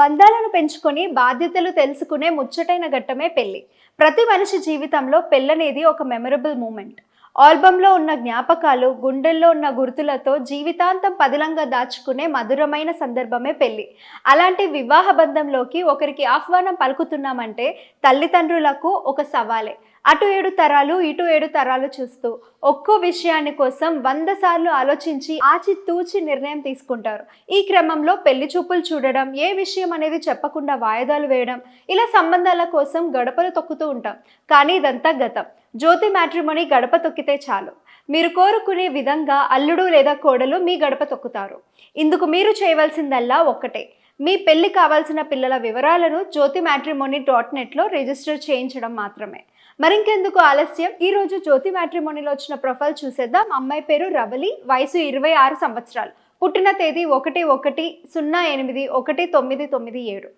బంధాలను పెంచుకొని బాధ్యతలు తెలుసుకునే ముచ్చటైన ఘట్టమే పెళ్ళి. ప్రతి మనిషి జీవితంలో పెళ్ళనేది ఒక మెమరబుల్ మూమెంట్. ఆల్బంలో ఉన్న జ్ఞాపకాలు గుండెల్లో ఉన్న గుర్తులతో జీవితాంతం పదిలంగా దాచుకునే మధురమైన సందర్భమే పెళ్ళి. అలాంటి వివాహ బంధంలోకి ఒకరికి ఆహ్వానం పలుకుతున్నామంటే తల్లిదండ్రులకు ఒక సవాలే. అటు ఏడు తరాలు ఇటు ఏడు తరాలు చూస్తూ ఒక్కో విషయాన్ని కోసం వంద సార్లు ఆలోచించి ఆచితూచి నిర్ణయం తీసుకుంటారు. ఈ క్రమంలో పెళ్ళి చూపులు చూడడం ఏ విషయం అనేది చెప్పకుండా వాయిదాలు వేయడం ఇలా సంబంధాల కోసం గడపలు తొక్కుతూ ఉంటాం. కానీ ఇదంతా గతం. జ్యోతి మ్యాట్రిమోని గడప తొక్కితే చాలు. మీరు కోరుకునే విధంగా అల్లుడు లేదా కోడలు మీ గడప తొక్కుతారు. ఇందుకు మీరు చేయవలసిందల్లా ఒక్కటే. మీ పెళ్ళి కావాల్సిన పిల్లల వివరాలను జ్యోతి మ్యాట్రిమోనీ డాట్ నెట్లో రిజిస్టర్ చేయించడం మాత్రమే. మరింకెందుకు ఆలస్యం? ఈ రోజు జ్యోతి మ్యాట్రిమోనీలో వచ్చిన ప్రొఫైల్ చూసేద్దాం. అమ్మాయి పేరు రవలి వయసు ఇరవై ఆరు సంవత్సరాలు. పుట్టిన తేదీ ఒకటి ఒకటి సున్నా ఎనిమిది ఒకటి తొమ్మిది తొమ్మిది ఏడు.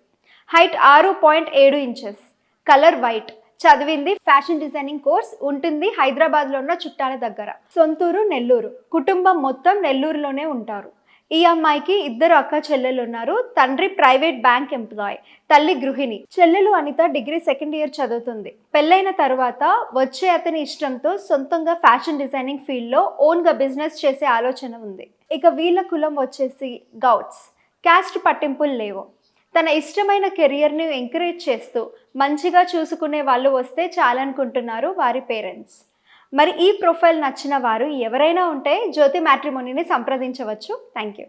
హైట్ ఆరు పాయింట్ ఏడు ఇంచెస్ కలర్ వైట్ చదివింది ఫ్యాషన్ డిజైనింగ్ కోర్స్ ఉంటుంది హైదరాబాద్లో ఉన్న చుట్టాల దగ్గర. సొంతూరు నెల్లూరు. కుటుంబం మొత్తం నెల్లూరులోనే ఉంటారు. ఈ అమ్మాయికి ఇద్దరు అక్క చెల్లెలు ఉన్నారు. తండ్రి ప్రైవేట్ బ్యాంక్ ఎంప్లాయ్ తల్లి గృహిణి. చెల్లెలు అనిత డిగ్రీ సెకండ్ ఇయర్ చదువుతుంది. పెళ్ళైన తర్వాత వచ్చే అతని ఇష్టంతో సొంతంగా ఫ్యాషన్ డిజైనింగ్ ఫీల్డ్లో ఓన్గా బిజినెస్ చేసే ఆలోచన ఉంది. ఇక వీళ్ళ కులం వచ్చేసి గౌట్స్. క్యాస్ట్ పట్టింపులు లేవు. తన ఇష్టమైన కెరియర్ని ఎంకరేజ్ చేస్తూ మంచిగా చూసుకునే వాళ్ళు వస్తే చాలనుకుంటున్నారు వారి పేరెంట్స్. మరి ఈ ప్రొఫైల్ నచ్చిన వారు ఎవరైనా ఉంటే జ్యోతి మ్యాట్రిమోనీని సంప్రదించవచ్చు. Thank you